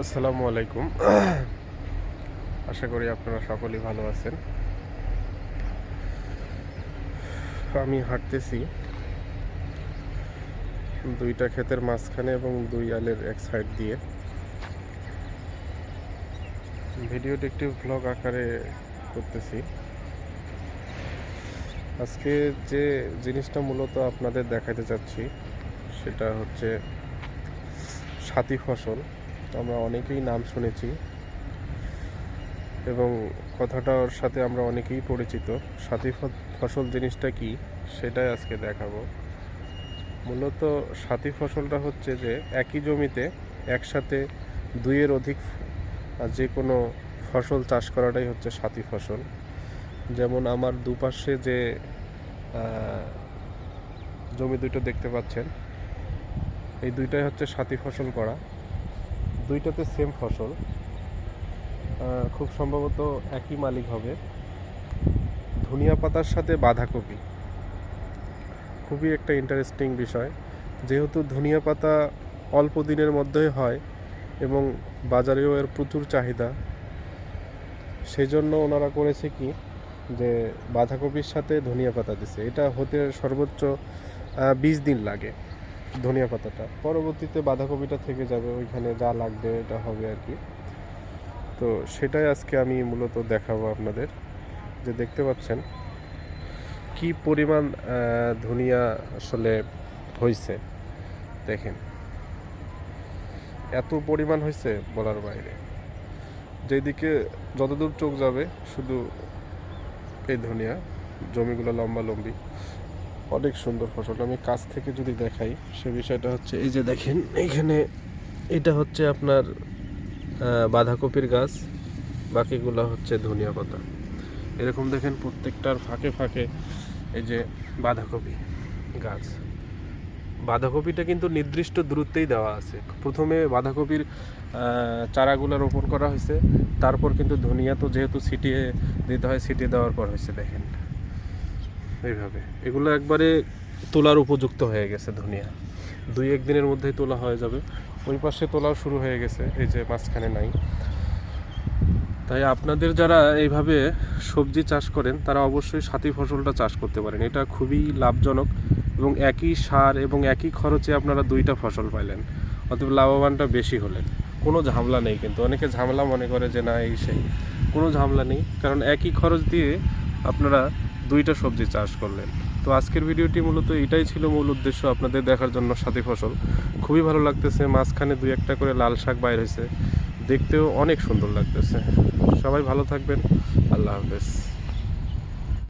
আসসালামু আলাইকুম। আশা করি আপনারা সকলেই ভালো আছেন। আমি হাঁটতেছি দুইটা ক্ষেতের মাঝখানে এবং দুই আলের এক সাইড দিয়ে। ভিডিওটি একটি ব্লগ আকারে করতেছি। আজকে যে জিনিসটা মূলত আপনাদের দেখাতে চাচ্ছি, সেটা হচ্ছে সাথী ফসল। আমরা অনেকেই নাম শুনেছি। এবং কথাটার সাথে আমরা অনেকেই পরিচিত। সাথী ফসল জিনিসটা কি, সেটাই আজকে দেখাবো। মূলত সাথী ফসলটা হচ্ছে যে, একই জমিতে একসাথে দুইয়ের অধিক যে কোনো ফসল চাষ করাটাই হচ্ছে সাথী ফসল। যেমন আমার দুপাশে যে জমি দুটো দেখতে পাচ্ছেন, এই দুইটাই হচ্ছে সাথী ফসল করা। দুইটাতে সেম ফসল। খুব সম্ভবত একই মালিক হবে। ধনিয়া পাতার সাথে বাঁধাকপি। খুবই একটা ইন্টারেস্টিং বিষয়। যেহেতু ধনিয়া পাতা অল্প দিনের মধ্যেই হয় এবং বাজারেও এর প্রচুর চাহিদা সেই জন্য ওনারা করেছে কি যে বাঁধাকপির সাথে ধনিয়া পাতা দিছে। এটা হতে সর্বোচ্চ বিশ দিন লাগে। ধনিয়া পাতাটা। পরবর্তীতে বাঁধাকপিটা থেকে যাবে, ওইখানে যা লাগবে এটা হবে আর কি। তো সেটাই আজকে আমি মূলত দেখাবো আপনাদের। যে দেখতে পাচ্ছেন কি পরিমাণ ধনিয়া আসলে হয়েছে দেখেন। এত পরিমাণ হয়েছে বলার বাইরে। যেদিকে যতদূর চোখ যাবে শুধু এই ধনিয়া, জমিগুলো লম্বা লম্বি। অনেক সুন্দর ফসল। আমি কাছ থেকে যদি দেখাই, সে বিষয়টা হচ্ছে এই যে দেখেন এখানে এটা হচ্ছে আপনার বাঁধাকপির গাছ, বাকিগুলো হচ্ছে ধনিয়া পাতা। এরকম দেখেন প্রত্যেকটার ফাঁকে ফাঁকে এই যে বাঁধাকপি গাছ। বাঁধাকপিটা কিন্তু নির্দিষ্ট দূরত্বেই দেওয়া আছে। প্রথমে বাঁধাকপির চারাগুলো রোপণ করা হয়েছে, তারপর কিন্তু ধনিয়া তো যেহেতু ছিটিয়ে দিতে হয়, ছিটিয়ে দেওয়ার পর হয়েছে, দেখেন। এইভাবে। এগুলো একবারে তোলার উপযুক্ত হয়ে গেছে ধনিয়া। দুই এক দিনের মধ্যেই তোলা হয়ে যাবে। ওই পাশে তোলাও শুরু হয়ে গেছে, এই যে মাঝখানে নাই। তাই আপনাদের যারা এইভাবে সবজি চাষ করেন, তারা অবশ্যই সাথী ফসলটা চাষ করতে পারেন। এটা খুবই লাভজনক এবং একই সার এবং একই খরচে আপনারা দুইটা ফসল পাইলেন। অতএব লাভবানটা বেশি হলেন। কোনো ঝামেলা নেই কিন্তু। অনেকে ঝামেলা মনে করে যে না, এই সেই কোনো ঝামেলা নেই। কারণ একই খরচ দিয়ে আপনারা দুইটা সবজি চাষ করলেন। তো আজকের ভিডিওটি মূলত এটাই ছিল মূল উদ্দেশ্য আপনাদের দেখার জন্য সাথী ফসল। খুবই ভালো লাগতেছে, মাঝখানে দুই একটা করে লাল শাক বাইর হয়েছে। দেখতেও অনেক সুন্দর লাগতেছে। সবাই ভালো থাকবেন। আল্লাহ হাফেজ।